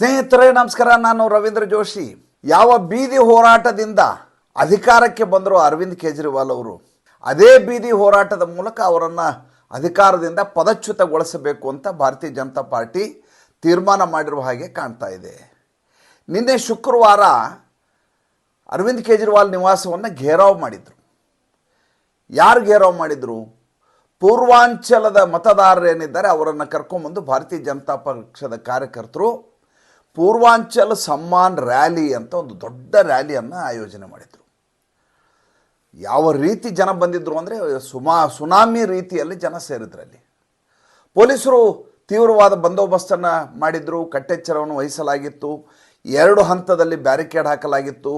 ಸ್ನೇಹಿತರೇ, ನಮಸ್ಕಾರ. ನಾನು ರವೀಂದ್ರ ಜೋಶಿ. ಯಾವ ಬೀದಿ ಹೋರಾಟದಿಂದ ಅಧಿಕಾರಕ್ಕೆ ಬಂದರು ಅರವಿಂದ್ ಕೇಜ್ರಿವಾಲ್ ಅವರು, ಅದೇ ಬೀದಿ ಹೋರಾಟದ ಮೂಲಕ ಅವರನ್ನು ಅಧಿಕಾರದಿಂದ ಪದಚ್ಯುತಗೊಳಿಸಬೇಕು ಅಂತ ಭಾರತೀಯ ಜನತಾ ಪಾರ್ಟಿ ತೀರ್ಮಾನ ಮಾಡಿರುವ ಹಾಗೆ ಕಾಣ್ತಾ ಇದೆ. ನಿನ್ನೆ ಶುಕ್ರವಾರ ಅರವಿಂದ್ ಕೇಜ್ರಿವಾಲ್ ನಿವಾಸವನ್ನು ಘೇರಾವ್ ಮಾಡಿದರು. ಯಾರು ಘೇರಾವ್ ಮಾಡಿದರು? ಪೂರ್ವಾಂಚಲದ ಮತದಾರರೇನಿದ್ದಾರೆ ಅವರನ್ನು ಕರ್ಕೊಂಬಂದು ಭಾರತೀಯ ಜನತಾ ಪಕ್ಷದ ಕಾರ್ಯಕರ್ತರು ಪೂರ್ವಾಂಚಲ ಸಮ್ಮಾನ್ ರ್ಯಾಲಿ ಅಂತ ಒಂದು ದೊಡ್ಡ ರ್ಯಾಲಿಯನ್ನು ಆಯೋಜನೆ ಮಾಡಿದರು. ಯಾವ ರೀತಿ ಜನ ಬಂದಿದ್ದರು ಅಂದರೆ ಸುಮಾ ಸುನಾಮಿ ರೀತಿಯಲ್ಲಿ ಜನ ಸೇರಿದ್ರಲ್ಲಿ ಪೊಲೀಸರು ತೀವ್ರವಾದ ಬಂದೋಬಸ್ತನ್ನು ಮಾಡಿದರು, ಕಟ್ಟೆಚ್ಚರವನ್ನು ವಹಿಸಲಾಗಿತ್ತು, ಎರಡು ಹಂತದಲ್ಲಿ ಬ್ಯಾರಿಕೇಡ್ ಹಾಕಲಾಗಿತ್ತು.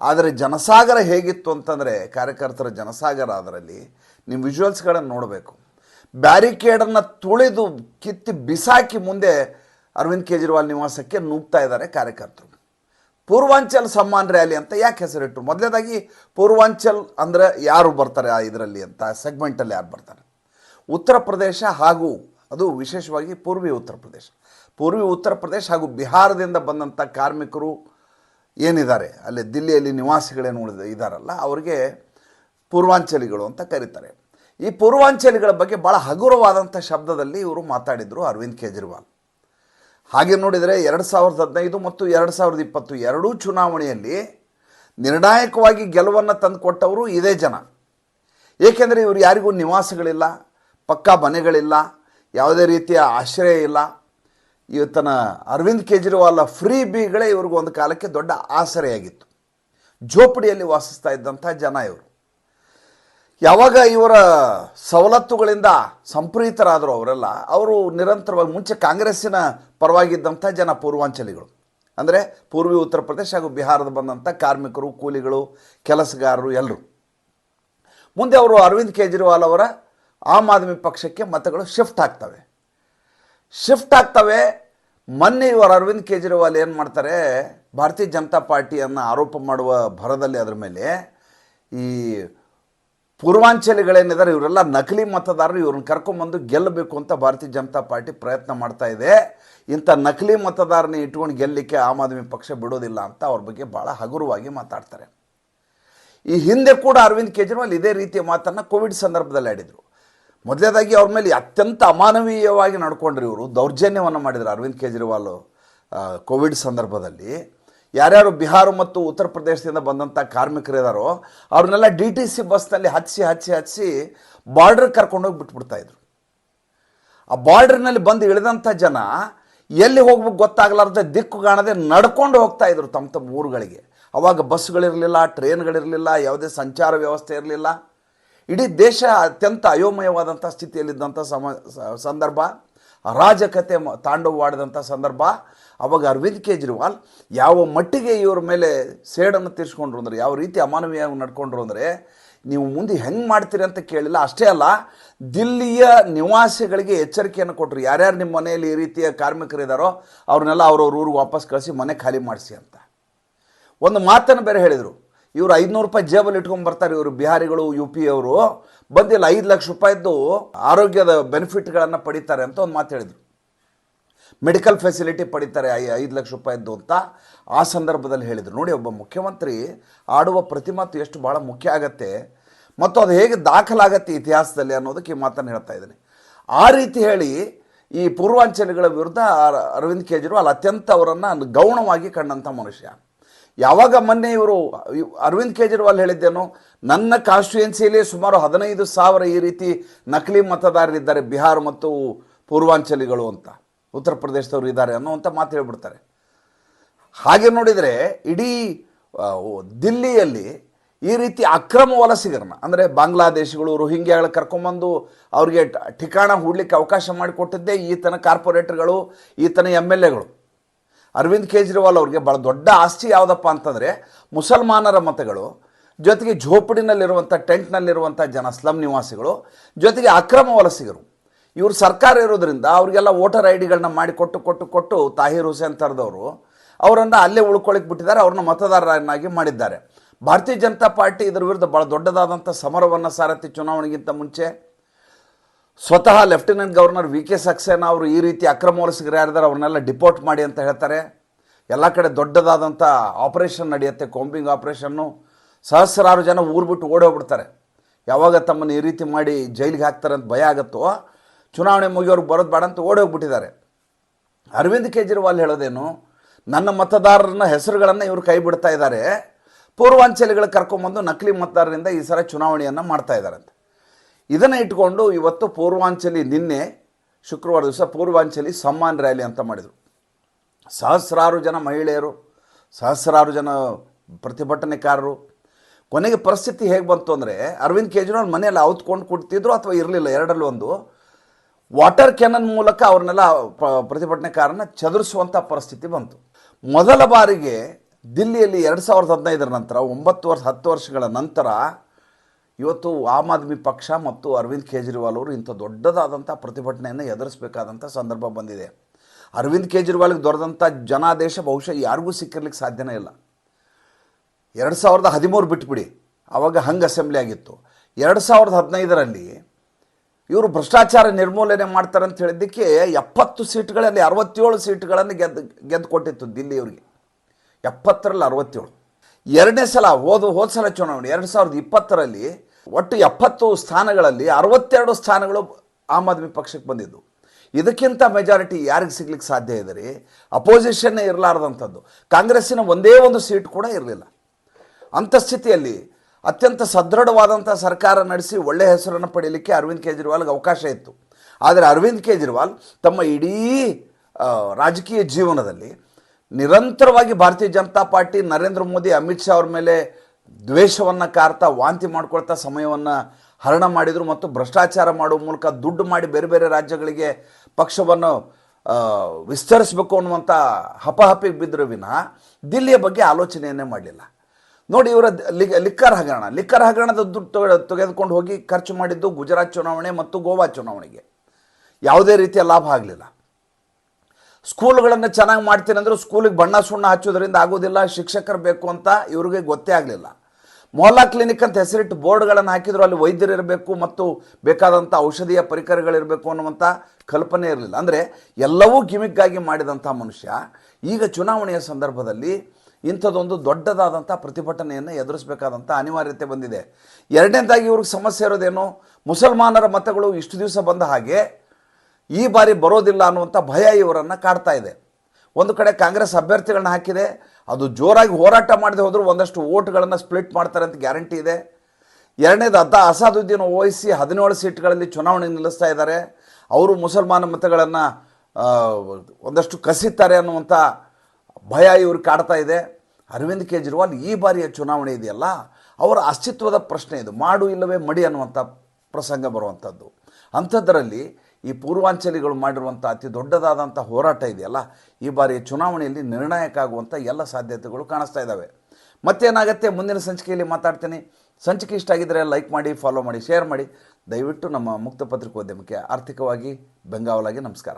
ಆದರೆ ಜನಸಾಗರ ಹೇಗಿತ್ತು ಅಂತಂದರೆ, ಕಾರ್ಯಕರ್ತರ ಜನಸಾಗರ ಅದರಲ್ಲಿ ನಿಮ್ಮ ವಿಜುವಲ್ಸ್ಗಳನ್ನು ನೋಡಬೇಕು. ಬ್ಯಾರಿಕೇಡನ್ನು ತುಳಿದು ಕಿತ್ತಿ ಬಿಸಾಕಿ ಮುಂದೆ ಅರವಿಂದ್ ಕೇಜ್ರಿವಾಲ್ ನಿವಾಸಕ್ಕೆ ನುಗ್ತಾ ಇದ್ದಾರೆ ಕಾರ್ಯಕರ್ತರು. ಪೂರ್ವಾಂಚಲ್ ಸಮ್ಮಾನ್ ರ್ಯಾಲಿ ಅಂತ ಯಾಕೆ ಹೆಸರಿಟ್ಟರು ಮೊದಲನೇದಾಗಿ ಪೂರ್ವಾಂಚಲ್ ಅಂದರೆ ಯಾರು ಬರ್ತಾರೆ ಆ ಇದರಲ್ಲಿ ಅಂತ ಸೆಗ್ಮೆಂಟಲ್ಲಿ ಯಾರು ಬರ್ತಾರೆ? ಉತ್ತರ ಪ್ರದೇಶ ಹಾಗೂ ಅದು ವಿಶೇಷವಾಗಿ ಪೂರ್ವಿ ಉತ್ತರ ಪ್ರದೇಶ. ಪೂರ್ವಿ ಉತ್ತರ ಪ್ರದೇಶ ಹಾಗೂ ಬಿಹಾರದಿಂದ ಬಂದಂಥ ಕಾರ್ಮಿಕರು ಏನಿದ್ದಾರೆ? ಅಲ್ಲಿ ದಿಲ್ಲಿಯಲ್ಲಿ ನಿವಾಸಿಗಳೇನು ಉಳಿದ ಇದ್ದಾರಲ್ಲ ಅವರಿಗೆ ಪೂರ್ವಾಂಚಲಿಗಳು ಅಂತ ಕರೀತಾರೆ. ಈ ಪೂರ್ವಾಂಚಲಿಗಳ ಬಗ್ಗೆ ಭಾಳ ಹಗುರವಾದಂಥ ಶಬ್ದದಲ್ಲಿ ಇವರು ಮಾತಾಡಿದರು ಅರವಿಂದ್ ಕೇಜ್ರಿವಾಲ್. ಹಾಗೆ ನೋಡಿದರೆ ಎರಡು ಸಾವಿರದ ಹದಿನೈದು ಮತ್ತು ಎರಡು ಸಾವಿರದ ಇಪ್ಪತ್ತು ಎರಡೂ ಚುನಾವಣೆಯಲ್ಲಿ ನಿರ್ಣಾಯಕವಾಗಿ ಗೆಲುವನ್ನು ತಂದುಕೊಟ್ಟವರು ಇದೇ ಜನ. ಏಕೆಂದರೆ ಇವರು ಯಾರಿಗೂ ನಿವಾಸಗಳಿಲ್ಲ, ಪಕ್ಕಾ ಮನೆಗಳಿಲ್ಲ, ಯಾವುದೇ ರೀತಿಯ ಆಶ್ರಯ ಇಲ್ಲ. ಇವತ್ತನ ಅರವಿಂದ್ ಕೇಜ್ರಿವಾಲ್ ಫ್ರೀ ಬಿಗಳೇ ಇವ್ರಿಗೊಂದು ಕಾಲಕ್ಕೆ ದೊಡ್ಡ ಆಸರೆಯಾಗಿತ್ತು. ಜೋಪಡಿಯಲ್ಲಿ ವಾಸಿಸ್ತಾ ಇದ್ದಂಥ ಜನ ಇವರು. ಯಾವಾಗ ಇವರ ಸವಲತ್ತುಗಳಿಂದ ಸಂಪ್ರೀತರಾದರು ಅವರೆಲ್ಲ, ಅವರು ನಿರಂತರವಾಗಿ ಮುಂಚೆ ಕಾಂಗ್ರೆಸ್ಸಿನ ಪರವಾಗಿದ್ದಂಥ ಜನ ಪೂರ್ವಾಂಚಲಿಗಳು. ಅಂದರೆ ಪೂರ್ವಿ ಉತ್ತರ ಪ್ರದೇಶ ಹಾಗೂ ಬಿಹಾರದ ಬಂದಂಥ ಕಾರ್ಮಿಕರು, ಕೂಲಿಗಳು, ಕೆಲಸಗಾರರು ಎಲ್ಲರೂ ಮುಂದೆ ಅವರು ಅರವಿಂದ್ ಕೇಜ್ರಿವಾಲ್ ಅವರ ಆಮ್ ಆದ್ಮಿ ಪಕ್ಷಕ್ಕೆ ಮತಗಳು ಶಿಫ್ಟ್ ಆಗ್ತವೆ. ಶಿಫ್ಟ್ ಆಗ್ತವೆ. ಮೊನ್ನೆ ಇವರು ಅರವಿಂದ್ ಕೇಜ್ರಿವಾಲ್ ಏನು ಮಾಡ್ತಾರೆ, ಭಾರತೀಯ ಜನತಾ ಪಾರ್ಟಿಯನ್ನು ಆರೋಪ ಮಾಡುವ ಭರದಲ್ಲಿ ಅದರ ಮೇಲೆ ಈ ಪೂರ್ವಾಂಚಲಿಗಳೇನಿದ್ದಾರೆ ಇವರೆಲ್ಲ ನಕಲಿ ಮತದಾರರು, ಇವ್ರನ್ನ ಕರ್ಕೊಂಬಂದು ಗೆಲ್ಲಬೇಕು ಅಂತ ಭಾರತೀಯ ಜನತಾ ಪಾರ್ಟಿ ಪ್ರಯತ್ನ ಮಾಡ್ತಾ ಇದೆ. ಇಂಥ ನಕಲಿ ಮತದಾರನ ಇಟ್ಕೊಂಡು ಗೆಲ್ಲಲಿಕ್ಕೆ ಆಮ್ ಆದ್ಮಿ ಪಕ್ಷ ಬಿಡೋದಿಲ್ಲ ಅಂತ ಅವ್ರ ಬಗ್ಗೆ ಭಾಳ ಹಗುರವಾಗಿ ಮಾತಾಡ್ತಾರೆ. ಈ ಹಿಂದೆ ಕೂಡ ಅರವಿಂದ್ ಕೇಜ್ರಿವಾಲ್ ಇದೇ ರೀತಿಯ ಮಾತನ್ನು ಕೋವಿಡ್ ಸಂದರ್ಭದಲ್ಲಿ ಆಡಿದರು. ಮೊದಲೇದಾಗಿ ಅವ್ರ ಮೇಲೆ ಅತ್ಯಂತ ಅಮಾನವೀಯವಾಗಿ ನಡ್ಕೊಂಡ್ರು ಇವರು, ದೌರ್ಜನ್ಯವನ್ನು ಮಾಡಿದರು ಅರವಿಂದ್ ಕೇಜ್ರಿವಾಲ್ ಕೋವಿಡ್ ಸಂದರ್ಭದಲ್ಲಿ. ಯಾರ್ಯಾರು ಬಿಹಾರ ಮತ್ತು ಉತ್ತರ ಪ್ರದೇಶದಿಂದ ಬಂದಂಥ ಕಾರ್ಮಿಕರಿದಾರೋ ಅವ್ರನ್ನೆಲ್ಲ ಡಿ ಟಿ ಸಿ ಬಸ್ನಲ್ಲಿ ಹಚ್ಚಿ ಹಚ್ಚಿ ಹಚ್ಚಿ ಬಾರ್ಡ್ರ್ ಕರ್ಕೊಂಡೋಗಿ ಬಿಟ್ಬಿಡ್ತಾಯಿದ್ರು ಆ ಬಾರ್ಡ್ರ್ನಲ್ಲಿ ಬಂದು ಇಳಿದಂಥ ಜನ ಎಲ್ಲಿ ಹೋಗ್ಬೇಕು ಗೊತ್ತಾಗಲಾರ್ದೆ ದಿಕ್ಕು ಕಾಣದೆ ನಡ್ಕೊಂಡು ಹೋಗ್ತಾ ಇದ್ರು ತಮ್ಮ ತಮ್ಮ ಊರುಗಳಿಗೆ. ಅವಾಗ ಬಸ್ಗಳಿರಲಿಲ್ಲ, ಟ್ರೈನ್ಗಳಿರಲಿಲ್ಲ, ಯಾವುದೇ ಸಂಚಾರ ವ್ಯವಸ್ಥೆ ಇರಲಿಲ್ಲ. ಇಡೀ ದೇಶ ಅತ್ಯಂತ ಅಯೋಮಯವಾದಂಥ ಸ್ಥಿತಿಯಲ್ಲಿದ್ದಂಥ ಸಮ ಸಂದರ್ಭ. ಅರಾಜಕತೆ ತಾಂಡವವಾಡಿದಂಥ ಸಂದರ್ಭ. ಅವಾಗ ಅರವಿಂದ್ ಕೇಜ್ರಿವಾಲ್ ಯಾವ ಮಟ್ಟಿಗೆ ಇವ್ರ ಮೇಲೆ ಸೇಡನ್ನು ತೀರಿಸ್ಕೊಂಡ್ರು ಅಂದರೆ, ಯಾವ ರೀತಿ ಅಮಾನವೀಯವಾಗಿ ನಡ್ಕೊಂಡ್ರು ಅಂದರೆ, ನೀವು ಮುಂದೆ ಹೆಂಗೆ ಮಾಡ್ತೀರಿ ಅಂತ ಕೇಳಿಲ್ಲ. ಅಷ್ಟೇ ಅಲ್ಲ, ದಿಲ್ಲಿಯ ನಿವಾಸಿಗಳಿಗೆ ಎಚ್ಚರಿಕೆಯನ್ನು ಕೊಟ್ಟರು ಯಾರ್ಯಾರು ನಿಮ್ಮ ಮನೆಯಲ್ಲಿ ಈ ರೀತಿಯ ಕಾರ್ಮಿಕರಿದ್ದಾರೋ ಅವ್ರನ್ನೆಲ್ಲ ಅವ್ರವ್ರ ಊರಿಗೆ ವಾಪಸ್ ಕಳಿಸಿ ಮನೆ ಖಾಲಿ ಮಾಡಿಸಿ ಅಂತ. ಒಂದು ಮಾತನ್ನು ಬೇರೆ ಹೇಳಿದರು. ಇವರು ಐದುನೂರು ರೂಪಾಯಿ ಜೇಬಲ್ಲಿ ಇಟ್ಕೊಂಡು ಬರ್ತಾರೆ ಇವರು. ಬಿಹಾರಿಗಳು, ಯು ಪಿ ಅವರು ಬಂದಿಲ್ಲ. ಐದು ಲಕ್ಷ ರೂಪಾಯಿದ್ದು ಆರೋಗ್ಯದ ಬೆನಿಫಿಟ್ಗಳನ್ನು ಪಡೀತಾರೆ ಅಂತ ಒಂದು ಮಾತು ಹೇಳಿದರು. ಮೆಡಿಕಲ್ ಫೆಸಿಲಿಟಿ ಪಡಿತಾರೆ ಐ, ಐದು ಲಕ್ಷ ರೂಪಾಯಿದ್ದು ಅಂತ ಆ ಸಂದರ್ಭದಲ್ಲಿ ಹೇಳಿದರು. ನೋಡಿ, ಒಬ್ಬ ಮುಖ್ಯಮಂತ್ರಿ ಆಡುವ ಪ್ರತಿ ಮಾತು ಎಷ್ಟು ಭಾಳ ಮುಖ್ಯ ಆಗತ್ತೆ, ಮತ್ತು ಅದು ಹೇಗೆ ದಾಖಲಾಗತ್ತೆ ಇತಿಹಾಸದಲ್ಲಿ ಅನ್ನೋದಕ್ಕೆ ಈ ಮಾತನ್ನು ಹೇಳ್ತಾ ಇದ್ದೀನಿ. ಆ ರೀತಿ ಹೇಳಿ ಈ ಪೂರ್ವಾಂಚಲಿಗಳ ವಿರುದ್ಧ ಅರ- ಅರವಿಂದ್ ಕೇಜ್ರಿವಾಲ್ ಅತ್ಯಂತ ಅವರನ್ನು ಗೌಣವಾಗಿ ಕಂಡಂಥ ಮನುಷ್ಯ. ಯಾವಾಗ ಮೊನ್ನೆ ಇವರು ಇವ್- ಅರವಿಂದ್ ಕೇಜ್ರಿವಾಲ್ ಹೇಳಿದ್ದೇನೋ, ನನ್ನ ಕಾನ್ಸ್ಟಿಟ್ಯುಯೆನ್ಸಿಯಲ್ಲಿ ಸುಮಾರು ಹದಿನೈದು ಸಾವಿರ ಈ ರೀತಿ ನಕಲಿ ಮತದಾರರಿದ್ದಾರೆ ಬಿಹಾರ ಮತ್ತು ಪೂರ್ವಾಂಚಲಿಗಳು ಅಂತ. ಉತ್ತರ ಪ್ರದೇಶದವರು ಇದ್ದಾರೆ ಅನ್ನೋವಂಥ ಮಾತು ಹೇಳ್ಬಿಡ್ತಾರೆ. ಹಾಗೆ ನೋಡಿದರೆ ಇಡೀ ದಿಲ್ಲಿಯಲ್ಲಿ ಈ ರೀತಿ ಅಕ್ರಮ ವಲಸಿಗರನ್ನ, ಅಂದರೆ ಬಾಂಗ್ಲಾದೇಶಿಗಳು, ರೋಹಿಂಗ್ಯಾಗಳ ಕರ್ಕೊಂಬಂದು ಅವ್ರಿಗೆ ಠಿಕಾಣ ಹೂಡಲಿಕ್ಕೆ ಅವಕಾಶ ಮಾಡಿಕೊಟ್ಟಿದ್ದೇ ಈತನ ಕಾರ್ಪೊರೇಟರ್ಗಳು ಈತನ ಎಂ ಎಲ್ ಎಗಳು. ಅರವಿಂದ್ ಕೇಜ್ರಿವಾಲ್ ಅವ್ರಿಗೆ ಭಾಳ ದೊಡ್ಡ ಆಸ್ತಿ ಯಾವುದಪ್ಪ ಅಂತಂದರೆ ಮುಸಲ್ಮಾನರ ಮತಗಳು, ಜೊತೆಗೆ ಝೋಪಡಿನಲ್ಲಿರುವಂಥ ಟೆಂಟ್ನಲ್ಲಿರುವಂಥ ಜನ ಸ್ಲಮ್ ನಿವಾಸಿಗಳು, ಜೊತೆಗೆ ಅಕ್ರಮ ವಲಸಿಗರು. ಇವರು ಸರ್ಕಾರ ಇರೋದ್ರಿಂದ ಅವರಿಗೆಲ್ಲ ವೋಟರ್ ಐ ಡಿಗಳನ್ನ ಮಾಡಿ ಕೊಟ್ಟು ಕೊಟ್ಟು ಕೊಟ್ಟು ತಾಹಿರ್ ಹುಸೇನ್ ಥರದವರು ಅವರನ್ನು ಅಲ್ಲೇ ಉಳ್ಕೊಳ್ಳಿಕ್ಕೆ ಬಿಟ್ಟಿದ್ದಾರೆ, ಅವ್ರನ್ನ ಮತದಾರರನ್ನಾಗಿ ಮಾಡಿದ್ದಾರೆ. ಭಾರತೀಯ ಜನತಾ ಪಾರ್ಟಿ ಇದರ ವಿರುದ್ಧ ಭಾಳ ದೊಡ್ಡದಾದಂಥ ಸಮರವನ್ನು ಸಾರಥಿ ಚುನಾವಣೆಗಿಂತ ಮುಂಚೆ. ಸ್ವತಃ lieutenant governor V K Saxena ಅವರು ಈ ರೀತಿ ಅಕ್ರಮ ವಲಸಿಗರು ಯಾರಿದ್ದಾರೆ ಅವ್ರನ್ನೆಲ್ಲ ಡಿಪೋರ್ಟ್ ಮಾಡಿ ಅಂತ ಹೇಳ್ತಾರೆ. ಎಲ್ಲ ಕಡೆ ದೊಡ್ಡದಾದಂಥ ಆಪರೇಷನ್ ನಡೆಯುತ್ತೆ, ಕೋಂಬಿಂಗ್ ಆಪರೇಷನ್ನು. ಸಹಸ್ರಾರು ಜನ ಊರು ಬಿಟ್ಟು ಓಡೋಗ್ಬಿಡ್ತಾರೆ. ಯಾವಾಗ ತಮ್ಮನ್ನು ಈ ರೀತಿ ಮಾಡಿ ಜೈಲಿಗೆ ಹಾಕ್ತಾರೆ ಅಂತ ಭಯ ಆಗುತ್ತೋ ಚುನಾವಣೆ ಮುಗಿಯೋರ್ಗೆ ಬರೋದು ಬೇಡ ಅಂತ ಓಡಿ ಹೋಗ್ಬಿಟ್ಟಿದ್ದಾರೆ ಅರವಿಂದ್ ಕೇಜ್ರಿವಾಲ್ ಹೇಳೋದೇನು, ನನ್ನ ಮತದಾರರನ್ನ ಹೆಸರುಗಳನ್ನು ಇವರು ಕೈ ಬಿಡ್ತಾ ಇದ್ದಾರೆ. ಪೂರ್ವಾಂಚಲಿಗಳು ಕರ್ಕೊಂಬಂದು ನಕಲಿ ಮತದಾರರಿಂದ ಈ ಸಲ ಚುನಾವಣೆಯನ್ನು ಮಾಡ್ತಾ ಇದ್ದಾರಂತೆ ಇದನ್ನು ಇಟ್ಕೊಂಡು ಇವತ್ತು ಪೂರ್ವಾಂಚಲಿ ನಿನ್ನೆ ಶುಕ್ರವಾರ ದಿವಸ ಪೂರ್ವಾಂಚಲಿ ಸಮ್ಮಾನ್ ರ್ಯಾಲಿ ಅಂತ ಮಾಡಿದರು. ಸಹಸ್ರಾರು ಜನ ಮಹಿಳೆಯರು, ಸಹಸ್ರಾರು ಜನ ಪ್ರತಿಭಟನೆಕಾರರು. ಕೊನೆಗೆ ಪರಿಸ್ಥಿತಿ ಹೇಗೆ ಬಂತು ಅಂದರೆ, ಅರವಿಂದ್ ಕೇಜ್ರಿವಾಲ್ ಮನೆಯಲ್ಲಿ ಔತ್ಕೊಂಡು ಕೊಡ್ತಿದ್ರು ಅಥವಾ ಇರಲಿಲ್ಲ ಎರಡರಲ್ಲಿ ಒಂದು. ವಾಟರ್ ಕ್ಯಾನನ್ ಮೂಲಕ ಅವ್ರನ್ನೆಲ್ಲ ಪ್ರತಿಭಟನೆಕಾರನ ಚದುರಿಸುವಂಥ ಪರಿಸ್ಥಿತಿ ಬಂತು. ಮೊದಲ ಬಾರಿಗೆ ದಿಲ್ಲಿಯಲ್ಲಿ ಎರಡು ಸಾವಿರದ ಹದಿನೈದರ ನಂತರ, ಒಂಬತ್ತು ವರ್ಷ, ಹತ್ತು ವರ್ಷಗಳ ನಂತರ ಇವತ್ತು ಆಮ್ ಆದ್ಮಿ ಪಕ್ಷ ಮತ್ತು ಅರವಿಂದ್ ಕೇಜ್ರಿವಾಲ್ ಅವರು ಇಂಥ ದೊಡ್ಡದಾದಂಥ ಪ್ರತಿಭಟನೆಯನ್ನು ಎದುರಿಸಬೇಕಾದಂಥ ಸಂದರ್ಭ ಬಂದಿದೆ. ಅರವಿಂದ್ ಕೇಜ್ರಿವಾಲ್ಗೆ ದೊರೆದಂಥ ಜನಾದೇಶ ಬಹುಶಃ ಯಾರಿಗೂ ಸಿಕ್ಕಿರ್ಲಿಕ್ಕೆ ಸಾಧ್ಯನೇ ಇಲ್ಲ. ಎರಡು ಸಾವಿರದ ಹದಿಮೂರು ಬಿಟ್ಬಿಡಿ ಆವಾಗ ಹಂಗೆ ಅಸೆಂಬ್ಲಿ ಆಗಿತ್ತು. ಎರಡು ಸಾವಿರದ ಹದಿನೈದರಲ್ಲಿ ಇವರು ಭ್ರಷ್ಟಾಚಾರ ನಿರ್ಮೂಲನೆ ಮಾಡ್ತಾರೆ ಅಂತ ಹೇಳಿದ್ದಕ್ಕೆ ಎಪ್ಪತ್ತು ಸೀಟ್ಗಳಲ್ಲಿ, ಅರವತ್ತೇಳು ಸೀಟ್ಗಳನ್ನು ಗೆದ್ದು ಗೆದ್ದು ಕೊಟ್ಟಿತ್ತು ದಿಲ್ಲಿಯವರಿಗೆ. ಎಪ್ಪತ್ತರಲ್ಲಿ ಅರವತ್ತೇಳು. ಎರಡನೇ ಸಲ ಹೋದ ಹೋದ ಸಲ ಚುನಾವಣೆ, ಎರಡು ಸಾವಿರದ ಇಪ್ಪತ್ತರಲ್ಲಿ ಒಟ್ಟು ಎಪ್ಪತ್ತು ಸ್ಥಾನಗಳಲ್ಲಿ ಅರವತ್ತೆರಡು ಸ್ಥಾನಗಳು ಆಮ್ ಆದ್ಮಿ ಪಕ್ಷಕ್ಕೆ ಬಂದಿದ್ದು. ಇದಕ್ಕಿಂತ ಮೆಜಾರಿಟಿ ಯಾರಿಗೆ ಸಿಗ್ಲಿಕ್ಕೆ ಸಾಧ್ಯ ಇದೆ ರೀ ಅಪೋಸಿಷನ್ನೇ ಇರಲಾರ್ದಂಥದ್ದು. ಕಾಂಗ್ರೆಸ್ಸಿನ ಒಂದೇ ಒಂದು ಸೀಟ್ ಕೂಡ ಇರಲಿಲ್ಲ. ಅಂಥ ಸ್ಥಿತಿಯಲ್ಲಿ ಅತ್ಯಂತ ಸದೃಢವಾದಂಥ ಸರ್ಕಾರ ನಡೆಸಿ ಒಳ್ಳೆಯ ಹೆಸರನ್ನು ಪಡೀಲಿಕ್ಕೆ ಅರವಿಂದ್ ಕೇಜ್ರಿವಾಲ್ಗೆ ಅವಕಾಶ ಇತ್ತು. ಆದರೆ ಅರವಿಂದ್ ಕೇಜ್ರಿವಾಲ್ ತಮ್ಮ ಇಡೀ ರಾಜಕೀಯ ಜೀವನದಲ್ಲಿ ನಿರಂತರವಾಗಿ ಭಾರತೀಯ ಜನತಾ ಪಾರ್ಟಿ, ನರೇಂದ್ರ ಮೋದಿ, ಅಮಿತ್ ಶಾ ಅವ್ರ ಮೇಲೆ ದ್ವೇಷವನ್ನು ಕಾರ್ತಾ ವಾಂತಿ ಮಾಡ್ಕೊಳ್ತಾ ಸಮಯವನ್ನು ಹರಣ ಮಾಡಿದರು ಮತ್ತು ಭ್ರಷ್ಟಾಚಾರ ಮಾಡುವ ಮೂಲಕ ದುಡ್ಡು ಮಾಡಿ ಬೇರೆ ಬೇರೆ ರಾಜ್ಯಗಳಿಗೆ ಪಕ್ಷವನ್ನು ವಿಸ್ತರಿಸಬೇಕು ಅನ್ನುವಂಥ ಹಪಹಪಿಗೆ ಬಿದ್ದರೂ ವಿನಃ ದಿಲ್ಲಿಯ ಬಗ್ಗೆ ಆಲೋಚನೆಯನ್ನೇ ಮಾಡಲಿಲ್ಲ. ನೋಡಿ ಇವರ ಲಿಕ್ಕರ್ ಹಗರಣ. ಲಿಕ್ಕರ್ ಹಗರಣದ ದುಡ್ಡು ತೆಗೆ- ತೆಗೆದುಕೊಂಡು ಹೋಗಿ ಖರ್ಚು ಮಾಡಿದ್ದು ಗುಜರಾತ್ ಚುನಾವಣೆ ಮತ್ತು ಗೋವಾ ಚುನಾವಣೆಗೆ. ಯಾವುದೇ ರೀತಿಯ ಲಾಭ ಆಗಲಿಲ್ಲ. ಸ್ಕೂಲ್ಗಳನ್ನು ಚೆನ್ನಾಗಿ ಮಾಡ್ತೀನಿ ಅಂದರೂ ಸ್ಕೂಲಿಗೆ ಬಣ್ಣ ಸುಣ್ಣ ಹಚ್ಚೋದ್ರಿಂದ ಆಗೋದಿಲ್ಲ, ಶಿಕ್ಷಕರು ಬೇಕು ಅಂತ ಇವ್ರಿಗೆ ಗೊತ್ತೇ ಆಗಲಿಲ್ಲ. ಮೊಹಲ್ಲಾ ಕ್ಲಿನಿಕ್ ಅಂತ ಹೆಸರಿಟ್ಟು ಬೋರ್ಡ್ಗಳನ್ನು ಹಾಕಿದ್ರು, ಅಲ್ಲಿ ವೈದ್ಯರು ಇರಬೇಕು ಮತ್ತು ಬೇಕಾದಂಥ ಔಷಧೀಯ ಪರಿಕರಗಳಿರಬೇಕು ಅನ್ನುವಂಥ ಕಲ್ಪನೆ ಇರಲಿಲ್ಲ. ಅಂದರೆ ಎಲ್ಲವೂ ಗಿಮಿಕ್ಗಾಗಿ ಮಾಡಿದಂಥ ಮನುಷ್ಯ ಈಗ ಚುನಾವಣೆಯ ಸಂದರ್ಭದಲ್ಲಿ ಇಂಥದ್ದೊಂದು ದೊಡ್ಡದಾದಂಥ ಪ್ರತಿಭಟನೆಯನ್ನು ಎದುರಿಸಬೇಕಾದಂಥ ಅನಿವಾರ್ಯತೆ ಬಂದಿದೆ. ಎರಡನೇದಾಗಿ ಇವ್ರಿಗೆ ಸಮಸ್ಯೆ ಇರೋದೇನು? ಮುಸಲ್ಮಾನರ ಮತಗಳು ಇಷ್ಟು ದಿವಸ ಬಂದ ಹಾಗೆ ಈ ಬಾರಿ ಬರೋದಿಲ್ಲ ಅನ್ನುವಂಥ ಭಯ ಇವರನ್ನು ಕಾಡ್ತಾ ಇದೆ. ಒಂದು ಕಡೆ ಕಾಂಗ್ರೆಸ್ ಅಭ್ಯರ್ಥಿಗಳನ್ನ ಹಾಕಿದೆ. ಅದು ಜೋರಾಗಿ ಹೋರಾಟ ಮಾಡದೆ ಹೋದರೂ ಒಂದಷ್ಟು ಓಟ್ಗಳನ್ನು ಸ್ಪ್ಲಿಟ್ ಮಾಡ್ತಾರೆ ಅಂತ ಗ್ಯಾರಂಟಿ ಇದೆ. ಎರಡನೇದು ಅದ್ದ ಅಸಾದುದ್ದೀನ್ ಓವೈಸಿ ಹದಿನೇಳು ಸೀಟ್ಗಳಲ್ಲಿ ಚುನಾವಣೆ ನಿಲ್ಲಿಸ್ತಾ ಇದ್ದಾರೆ. ಅವರು ಮುಸಲ್ಮಾನ ಮತಗಳನ್ನು ಒಂದಷ್ಟು ಕಸಿತಾರೆ ಅನ್ನುವಂಥ ಭಯ ಇವ್ರಿಗೆ ಕಾಡ್ತಾ ಇದೆ. ಅರವಿಂದ್ ಕೇಜ್ರಿವಾಲ್ ಈ ಬಾರಿಯ ಚುನಾವಣೆ ಇದೆಯಲ್ಲ? ಅವರ ಅಸ್ತಿತ್ವದ ಪ್ರಶ್ನೆ ಇದು. ಮಾಡು ಇಲ್ಲವೇ ಮಡಿ ಅನ್ನುವಂಥ ಪ್ರಸಂಗ ಬರುವಂಥದ್ದು. ಅಂಥದ್ದರಲ್ಲಿ ಈ ಪೂರ್ವಾಂಚಲಿಗಳು ಮಾಡಿರುವಂಥ ಅತಿ ದೊಡ್ಡದಾದಂಥ ಹೋರಾಟ ಇದೆಯಲ್ಲ? ಈ ಬಾರಿಯ ಚುನಾವಣೆಯಲ್ಲಿ ನಿರ್ಣಾಯಕ ಆಗುವಂಥ ಎಲ್ಲ ಸಾಧ್ಯತೆಗಳು ಕಾಣಿಸ್ತಾ ಇದ್ದಾವೆ. ಮತ್ತೇನಾಗತ್ತೆ? ಮುಂದಿನ ಸಂಚಿಕೆಯಲ್ಲಿ ಮಾತಾಡ್ತೀನಿ. ಸಂಚಿಕೆ ಇಷ್ಟ ಆಗಿದ್ದರೆ ಲೈಕ್ ಮಾಡಿ, ಫಾಲೋ ಮಾಡಿ, ಶೇರ್ ಮಾಡಿ. ದಯವಿಟ್ಟು ನಮ್ಮ ಮುಕ್ತ ಪತ್ರಿಕೋದ್ಯಮಕ್ಕೆ ಆರ್ಥಿಕವಾಗಿ ಬೆಂಗಾವಲಾಗಿ ನಮಸ್ಕಾರ.